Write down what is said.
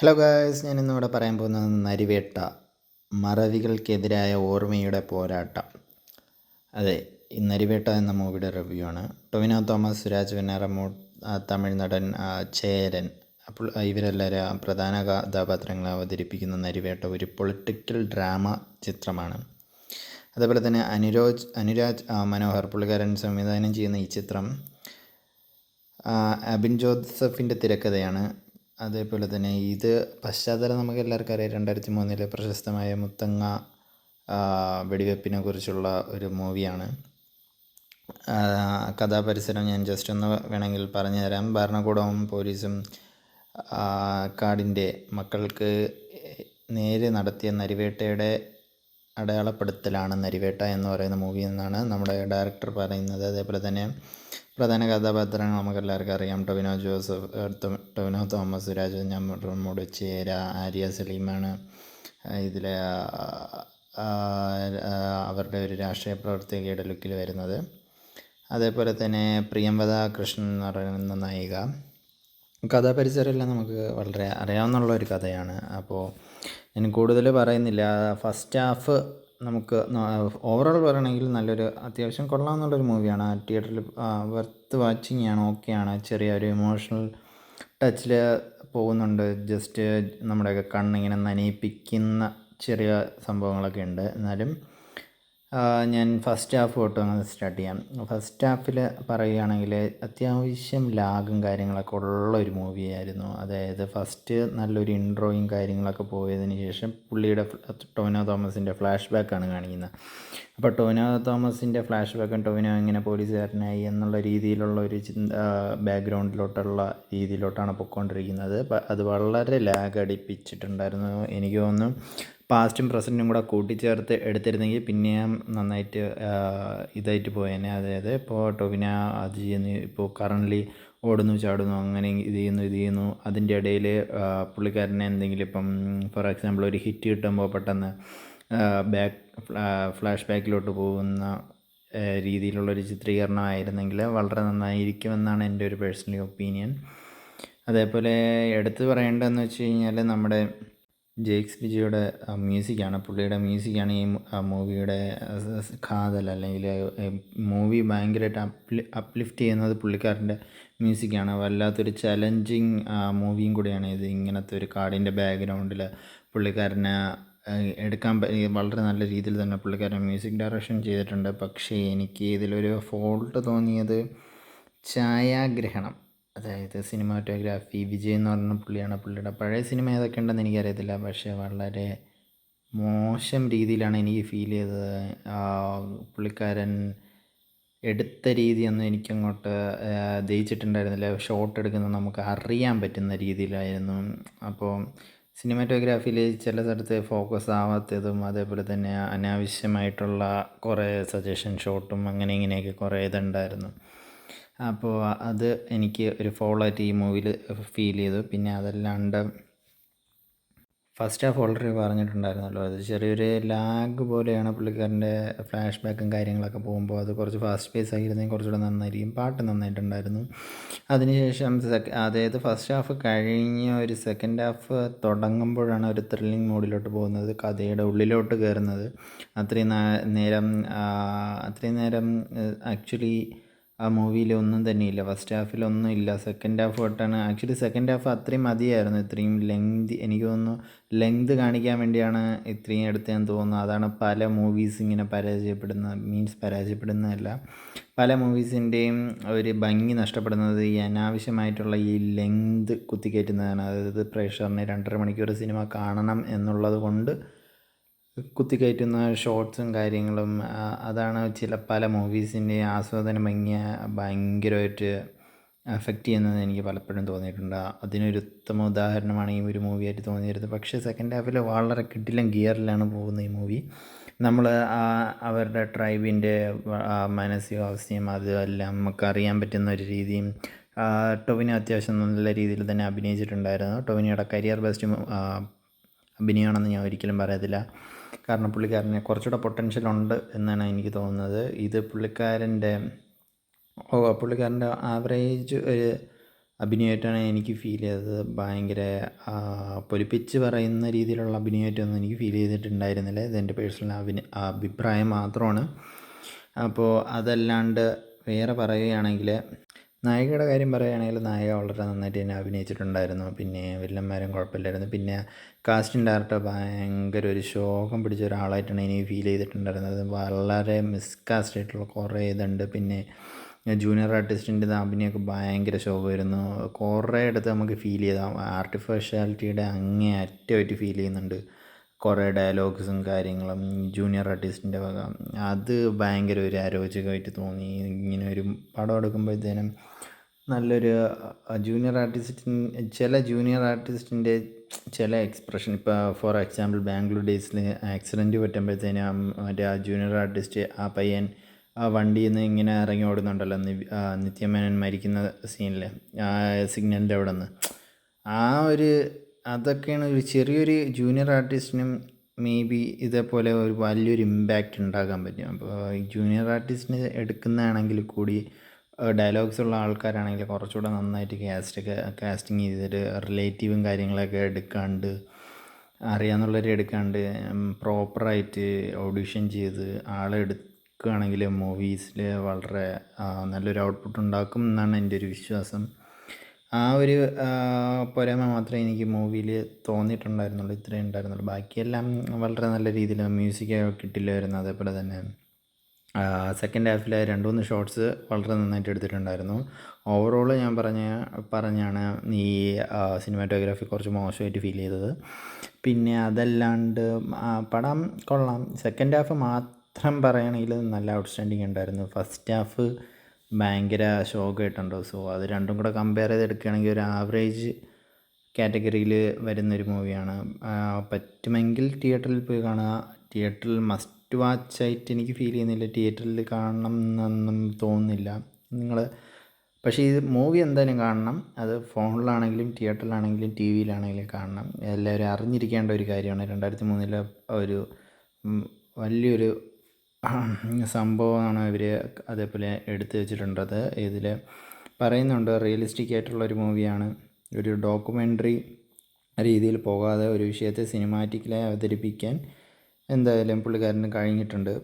Hello guys ഞാൻ ഇന്നിവിടെ പറയാൻ പോകുന്നത് നരിവേട്ട മറവികൾക്കെതിരായ ഓർമ്മയുടെ പോരാട്ടം. അതെ ഈ നരിവേട്ട എന്ന മൂവിയുടെ റിവ്യൂ ആണ്. ടൊവിനോ തോമസ് സുരാജ് വെന്നാറമൂ തമിഴ് നടൻ ചേരൻ അപ്പോൾ ഇവരെല്ലാവരും പ്രധാന കഥാപാത്രങ്ങളെ അവതരിപ്പിക്കുന്ന നരിവേട്ട ഒരു പൊളിറ്റിക്കൽ ഡ്രാമ ചിത്രമാണ്. അതേപോലെ തന്നെ അനുരോജ് അനുരാജ് മനോഹർ പുള്ളിക്കാരൻ സംവിധാനം ചെയ്യുന്ന ഈ ചിത്രം അബിൻ ജോസഫിന്റെ തിരക്കഥയാണ്. അതേപോലെ തന്നെ ഇത് പശ്ചാത്തലം നമുക്ക് എല്ലാവർക്കും അറിയാം. രണ്ടായിരത്തി മൂന്നിലെ പ്രശസ്തമായ മുത്തങ്ങ വെടിവെപ്പിനെ കുറിച്ചുള്ള ഒരു മൂവിയാണ്. കഥാപരിസരം ഞാൻ ജസ്റ്റ് ഒന്ന് വേണമെങ്കിൽ പറഞ്ഞു തരാം. ഭരണകൂടവും പോലീസും കാടിന്റെ മക്കൾക്ക് നേരെ നടത്തിയ നരിവേട്ടയുടെ അടയാളപ്പെടുത്തലാണ് നരിവേട്ട എന്ന് പറയുന്ന മൂവി എന്നാണ് നമ്മുടെ ഡയറക്ടർ പറയുന്നത്. അതേപോലെ തന്നെ പ്രധാന കഥാപാത്രങ്ങൾ നമുക്കെല്ലാവർക്കും അറിയാം. ടൊവിനോ ജോസഫ് ടൊവിനോ തോമസ് രാജു ഞമ്മൂട് ചേര ആര്യ സലീമാണ്. ഇതിലെ അവരുടെ ഒരു രാഷ്ട്രീയ പ്രവർത്തകയുടെ ലുക്കിൽ വരുന്നത്. അതേപോലെ തന്നെ പ്രിയംവദ കൃഷ്ണൻ എന്ന് പറയുന്ന നായിക. കഥാപരിസരമെല്ലാം നമുക്ക് വളരെ അറിയാവുന്ന ഒരു കഥയാണ്. അപ്പോൾ ഞാൻ കൂടുതൽ പറയുന്നില്ല. ഫസ്റ്റ് ഹാഫ് നമുക്ക് ഓവറോൾ പറയണമെങ്കിൽ നല്ലൊരു അത്യാവശ്യം കൊള്ളാമെന്നുള്ളൊരു മൂവിയാണ് തിയേറ്ററിൽ വെർത്ത് വാച്ചിങ് ആണ് ഓക്കെയാണ് ചെറിയൊരു ഇമോഷണൽ ടച്ചിൽ പോകുന്നുണ്ട്. ജസ്റ്റ് നമ്മുടെയൊക്കെ കണ്ണിങ്ങനെ നനയിപ്പിക്കുന്ന ചെറിയ സംഭവങ്ങളൊക്കെ ഉണ്ട്. എന്നാലും ഞാൻ ഫസ്റ്റ് ഹാഫ് തൊട്ട് ഒന്ന് സ്റ്റാർട്ട് ചെയ്യാം. ഫസ്റ്റ് ഹാഫിൽ പറയുകയാണെങ്കിൽ അത്യാവശ്യം ലാഗും കാര്യങ്ങളൊക്കെ ഉള്ള ഒരു മൂവിയായിരുന്നു അതായത് ഫസ്റ്റ് നല്ലൊരു ഇൻട്രോയും കാര്യങ്ങളൊക്കെ പോയതിന് ശേഷം പുള്ളിയുടെ ടോനോ തോമസിന്റെ ഫ്ലാഷ് ബാക്കാണ് കാണിക്കുന്നത്. അപ്പോൾ ടോനോ തോമസിന്റെ ഫ്ലാഷ് ബാക്കും ടോനോ എങ്ങനെ പോലീസുകാരനായി എന്നുള്ള രീതിയിലുള്ള ഒരു ബാക്ക്ഗ്രൗണ്ടിലോട്ടുള്ള രീതിയിലോട്ടാണ് പൊയ്ക്കൊണ്ടിരിക്കുന്നത് അത് വളരെ ലാഗ് അടിപ്പിച്ചിട്ടുണ്ടായിരുന്നു എനിക്ക് തോന്നുന്നു പാസ്റ്റും പ്രസന്റും കൂടെ കൂട്ടിച്ചേർത്ത് എടുത്തിരുന്നെങ്കിൽ പിന്നെയും നന്നായിട്ട് ഇതായിട്ട് പോയേനെ. അതായത് ഇപ്പോൾ ടൊവിന അത് ചെയ്യുന്നു ഇപ്പോൾ കറന്റ്ലി ഓടുന്നു ചാടുന്നു അങ്ങനെ ഇത് ചെയ്യുന്നു ഇത് ചെയ്യുന്നു. അതിന്റെ ഇടയിൽ പുള്ളിക്കാരനെ എന്തെങ്കിലും ഇപ്പം ഫോർ എക്സാമ്പിൾ ഒരു ഹിറ്റ് കിട്ടുമ്പോൾ പെട്ടെന്ന് ബാക്ക് ഫ്ലാഷ് ബാക്കിലോട്ട് പോകുന്ന രീതിയിലുള്ളൊരു ചിത്രീകരണമായിരുന്നെങ്കിൽ വളരെ നന്നായിരിക്കുമെന്നാണ് എന്റെ ഒരു പേഴ്സണൽ ഒപ്പീനിയൻ അതേപോലെ എടുത്തു പറയേണ്ടതെന്ന് വെച്ച് കഴിഞ്ഞാൽ നമ്മുടെ ജെയ്ക്സ് വിജയുടെ മ്യൂസിക്കാണ്. പുള്ളിയുടെ മ്യൂസിക്കാണ് ഈ മൂവിയുടെ കാതൽ അല്ലെങ്കിൽ മൂവി ഭയങ്കരമായിട്ട് അപ്ലി അപ്ലിഫ്റ്റ് ചെയ്യുന്നത് പുള്ളിക്കാരന്റെ മ്യൂസിക്കാണ്. വല്ലാത്തൊരു ചലഞ്ചിങ് മൂവിയും കൂടിയാണ് ഇത്. ഇങ്ങനത്തെ ഒരു കാടിന്റെ ബാക്ക്ഗ്രൗണ്ടിൽ പുള്ളിക്കാരനെ എടുക്കാൻ വളരെ നല്ല രീതിയിൽ തന്നെ പുള്ളിക്കാരൻ മ്യൂസിക് ഡയറക്ഷൻ ചെയ്തിട്ടുണ്ട്. പക്ഷേ എനിക്ക് ഇതിലൊരു ഫോൾട്ട് തോന്നിയത് ഛായാഗ്രഹണം. അതായത് സിനിമാറ്റോഗ്രാഫി വിജയ് എന്ന് പറഞ്ഞ പുള്ളിയാണ് പുള്ളിയുടെ പഴയ സിനിമ ഏതൊക്കെ ഉണ്ടെന്ന് എനിക്കറിയത്തില്ല. പക്ഷേ വളരെ മോശം രീതിയിലാണ് എനിക്ക് ഫീൽ ചെയ്തത്. പുള്ളിക്കാരൻ എടുത്ത രീതിയൊന്നും എനിക്കങ്ങോട്ട് ദയിച്ചിട്ടുണ്ടായിരുന്നില്ല ഷോട്ട് എടുക്കുന്നത് നമുക്ക് അറിയാൻ പറ്റുന്ന രീതിയിലായിരുന്നു. അപ്പോൾ സിനിമാറ്റോഗ്രാഫിയിൽ ചില സ്ഥലത്ത് ഫോക്കസ് ആവാത്തതും അതേപോലെ തന്നെ അനാവശ്യമായിട്ടുള്ള കുറേ സജഷൻ ഷോട്ടും അങ്ങനെ ഇങ്ങനെയൊക്കെ കുറേ ഇതുണ്ടായിരുന്നു. അപ്പോൾ അത് എനിക്ക് ഒരു ഫോളായിട്ട് ഈ മൂവിയിൽ ഫീൽ ചെയ്തു. പിന്നെ അതല്ലാണ്ട് ഫസ്റ്റ് ഹാഫ് ഓൾറെഡി പറഞ്ഞിട്ടുണ്ടായിരുന്നല്ലോ. അത് ചെറിയൊരു ലാഗ് പോലെയാണ് പുള്ളിക്കാരന്റെ ഫ്ലാഷ് ബാക്കും കാര്യങ്ങളൊക്കെ പോകുമ്പോൾ. അത് കുറച്ച് ഫാസ്റ്റ് പേസ് ആയിരുന്നെങ്കിൽ കുറച്ചുകൂടെ നന്നായിരിക്കും. പാട്ട് നന്നായിട്ടുണ്ടായിരുന്നു. അതിനുശേഷം സെക്ക അതായത് ഫസ്റ്റ് ഹാഫ് കഴിഞ്ഞ് ഒരു സെക്കൻഡ് ഹാഫ് തുടങ്ങുമ്പോഴാണ് ഒരു ത്രില്ലിംഗ് മോഡിലോട്ട് പോകുന്നത്. കഥയുടെ ഉള്ളിലോട്ട് കയറുന്നത്. അത്രയും നേരം അത്രയും നേരം ആക്ച്വലി ആ മൂവിയിൽ ഒന്നും തന്നെയില്ല. ഫസ്റ്റ് ഹാഫിൽ ഒന്നും ഇല്ല. സെക്കൻഡ് ഹാഫ് തൊട്ടാണ്. ആക്ച്വലി സെക്കൻഡ് ഹാഫ് അത്രയും മതിയായിരുന്നു. ഇത്രയും ലെങ്ത് എനിക്ക് തോന്നുന്നു ലെങ്ത് കാണിക്കാൻ വേണ്ടിയാണ് ഇത്രയും എടുത്തതെന്ന് തോന്നുന്നു. അതാണ് പല മൂവീസ് ഇങ്ങനെ പരാജയപ്പെടുന്ന മീൻസ് പരാജയപ്പെടുന്നതല്ല. പല മൂവീസിന്റെയും ഒരു ഭംഗി നഷ്ടപ്പെടുന്നത് ഈ അനാവശ്യമായിട്ടുള്ള ഈ ലെങ്ത് കുത്തിക്കയറ്റുന്നതാണ്. അതായത് പ്രേക്ഷകറിനെ രണ്ടര മണിക്കൂർ സിനിമ കാണണം എന്നുള്ളത് കൊണ്ട് കുത്തിക്കയറ്റുന്ന ഷോർട്സും കാര്യങ്ങളും അതാണ് ചില പല മൂവീസിന്റെ ആസ്വാദന ഭംഗിയെ ഭയങ്കരമായിട്ട് എഫക്റ്റ് ചെയ്യുന്നത് എനിക്ക് പലപ്പോഴും തോന്നിയിട്ടുണ്ട്. അതിനൊരു ഉത്തമ ഉദാഹരണമാണ് ഈ ഒരു മൂവിയായിട്ട് തോന്നിയിരുന്നത്. പക്ഷേ സെക്കൻഡ് ഹാഫിൽ വളരെ കിട്ടിലും ഗിയറിലാണ് പോകുന്ന ഈ മൂവി. നമ്മൾ അവരുടെ ട്രൈബിന്റെ മാനസികാവസ്ഥയും അതെല്ലാം നമുക്ക് അറിയാൻ പറ്റുന്ന ഒരു രീതിയും ടൊവിനെ ടൊവിനോ അത്യാവശ്യം നല്ല രീതിയിൽ തന്നെ അഭിനയിച്ചിട്ടുണ്ടായിരുന്നു. ടൊവിനിയുടെ കരിയർ ബെസ്റ്റ് അഭിനയമാണെന്ന് ഞാൻ ഒരിക്കലും പറയത്തില്ല. കാരണം പുള്ളിക്കാരന് കുറച്ചുകൂടെ പൊട്ടൻഷ്യൽ ഉണ്ട് എന്നാണ് എനിക്ക് തോന്നുന്നത്. ഇത് പുള്ളിക്കാരന്റെ ഓ പുള്ളിക്കാരന്റെ ആവറേജ് ഒരു അഭിനയമായിട്ടാണ് എനിക്ക് ഫീൽ ചെയ്തത്. ഭയങ്കര പൊലിപ്പിച്ച് പറയുന്ന രീതിയിലുള്ള അഭിനയമായിട്ടൊന്നും എനിക്ക് ഫീൽ ചെയ്തിട്ടുണ്ടായിരുന്നില്ല. ഇതെന്റെ പേഴ്സണൽ അഭിന അഭിപ്രായം മാത്രമാണ്. അപ്പോൾ അതല്ലാണ്ട് വേറെ പറയുകയാണെങ്കിൽ നായികയുടെ കാര്യം പറയുകയാണെങ്കിൽ നായിക വളരെ നന്നായിട്ട് തന്നെ അഭിനയിച്ചിട്ടുണ്ടായിരുന്നു. പിന്നെ വില്ലന്മാരും കുഴപ്പമില്ലായിരുന്നു. പിന്നെ കാസ്റ്റിംഗ് ഡയറക്ടർ ഭയങ്കര ഒരു ശോകം പിടിച്ച ഒരാളായിട്ടാണ് ഇനി ഫീൽ ചെയ്തിട്ടുണ്ടായിരുന്നത്. വളരെ മിസ്കാസ്റ്റ് ആയിട്ടുള്ള കുറേ ഇതുണ്ട്. പിന്നെ ജൂനിയർ ആർട്ടിസ്റ്റിന്റെ അഭിനയമൊക്കെ ഭയങ്കര ശോകമായിരുന്നു കുറേ അടുത്ത് നമുക്ക് ഫീൽ ചെയ്താൽ ആർട്ടിഫിഷ്യാലിറ്റിയുടെ അങ്ങേ അറ്റമായിട്ട് ഫീൽ ചെയ്യുന്നുണ്ട്. കുറേ ഡയലോഗ്സും കാര്യങ്ങളും ജൂനിയർ ആർട്ടിസ്റ്റിന്റെ വക. അത് ഭയങ്കര ഒരു അരോചകമായിട്ട് തോന്നി. ഇങ്ങനെ ഒരു പടം എടുക്കുമ്പോഴത്തേനും നല്ലൊരു ജൂനിയർ ആർട്ടിസ്റ്റിന് ചില ജൂനിയർ ആർട്ടിസ്റ്റിന്റെ ചില എക്സ്പ്രഷൻ ഇപ്പോൾ ഫോർ എക്സാമ്പിൾ ബാംഗ്ലൂർ ഡേയ്സിൽ ആക്സിഡന്റ് പറ്റുമ്പോഴത്തേനും മറ്റേ ആ ജൂനിയർ ആർട്ടിസ്റ്റ് ആ പയ്യൻ ആ വണ്ടിയിൽ നിന്ന് ഇങ്ങനെ ഇറങ്ങി ഓടുന്നുണ്ടല്ലോ നിത്യമേനൻ മരിക്കുന്ന സീനിൽ ആ സിഗ്നലിന്റെ അവിടെ നിന്ന് ആ ഒരു അതൊക്കെയാണ് ഒരു ചെറിയൊരു ജൂനിയർ ആർട്ടിസ്റ്റിനും മേ ബി ഇതേപോലെ ഒരു വലിയൊരു ഇമ്പാക്റ്റ് ഉണ്ടാക്കാൻ പറ്റും. അപ്പോൾ ഈ ജൂനിയർ ആർട്ടിസ്റ്റിന് എടുക്കുന്നതാണെങ്കിൽ കൂടി ഡയലോഗ്സ് ഉള്ള ആൾക്കാരാണെങ്കിൽ കുറച്ചുകൂടെ നന്നായിട്ട് കാസ്റ്റൊക്കെ കാസ്റ്റിംഗ് ചെയ്തിട്ട് റിലേറ്റീവും കാര്യങ്ങളൊക്കെ എടുക്കാണ്ട് അറിയാമെന്നുള്ളവരെ എടുക്കാണ്ട് പ്രോപ്പറായിട്ട് ഓഡിഷൻ ചെയ്ത് ആളെ എടുക്കുകയാണെങ്കിൽ മൂവീസിൽ വളരെ നല്ലൊരു ഔട്ട്പുട്ട് ഉണ്ടാക്കും എന്നാണ് എന്റെ ഒരു വിശ്വാസം. ആ ഒരു പോരായ്മ മാത്രമേ എനിക്ക് മൂവിയിൽ തോന്നിയിട്ടുണ്ടായിരുന്നുള്ളൂ. ഇത്രയും ഉണ്ടായിരുന്നുള്ളൂ. ബാക്കിയെല്ലാം വളരെ നല്ല രീതിയിൽ മ്യൂസിക് കിട്ടില്ലായിരുന്നു അതേപോലെ തന്നെ സെക്കൻഡ് ഹാഫിലെ രണ്ട് മൂന്ന് ഷോട്ട്സ് വളരെ നന്നായിട്ട് എടുത്തിട്ടുണ്ടായിരുന്നു. ഓവറോൾ ഞാൻ പറഞ്ഞ പറഞ്ഞാണ് ഈ സിനിമാറ്റോഗ്രാഫി കുറച്ച് മോശമായിട്ട് ഫീൽ ചെയ്തത്. പിന്നെ അതല്ലാണ്ട് പടം കൊള്ളാം. സെക്കൻഡ് ഹാഫ് മാത്രം പറയുകയാണെങ്കിൽ നല്ല ഔട്ട്സ്റ്റാൻഡിങ് ഉണ്ടായിരുന്നു. ഫസ്റ്റ് ഹാഫ് ഭയങ്കര ശോകമായിട്ടുണ്ട്? സോ അത് രണ്ടും കൂടെ കമ്പയർ ചെയ്ത് എടുക്കുകയാണെങ്കിൽ ഒരു ആവറേജ് കാറ്റഗറിയിൽ വരുന്നൊരു മൂവിയാണ് പറ്റുമെങ്കിൽ തിയേറ്ററിൽ പോയി കാണുക. തിയേറ്ററിൽ മസ്റ്റ് വാച്ച് ആയിട്ട് എനിക്ക് ഫീൽ ചെയ്യുന്നില്ല. തിയേറ്ററിൽ കാണണം എന്നൊന്നും തോന്നുന്നില്ല. നിങ്ങൾ പക്ഷേ ഇത് മൂവി എന്തായാലും കാണണം. അത് ഫോണിലാണെങ്കിലും തിയേറ്ററിലാണെങ്കിലും ടി വിയിലാണെങ്കിലും കാണണം. എല്ലാവരും അറിഞ്ഞിരിക്കേണ്ട ഒരു കാര്യമാണ്. രണ്ടായിരത്തി മൂന്നിലെ ഒരു വലിയൊരു സംഭവമാണ് ഇവർ അതേപോലെ എടുത്തു വെച്ചിട്ടുണ്ടത്. ഇതിൽ പറയുന്നുണ്ട് റിയലിസ്റ്റിക് ആയിട്ടുള്ള ഒരു മൂവിയാണ് ഒരു ഡോക്യുമെന്ററി രീതിയിൽ പോകാതെ ഒരു വിഷയത്തെ സിനിമാറ്റിക്കലായി അവതരിപ്പിക്കാൻ എന്തായാലും പുള്ളിക്കാരന് കഴിഞ്ഞിട്ടുണ്ട്.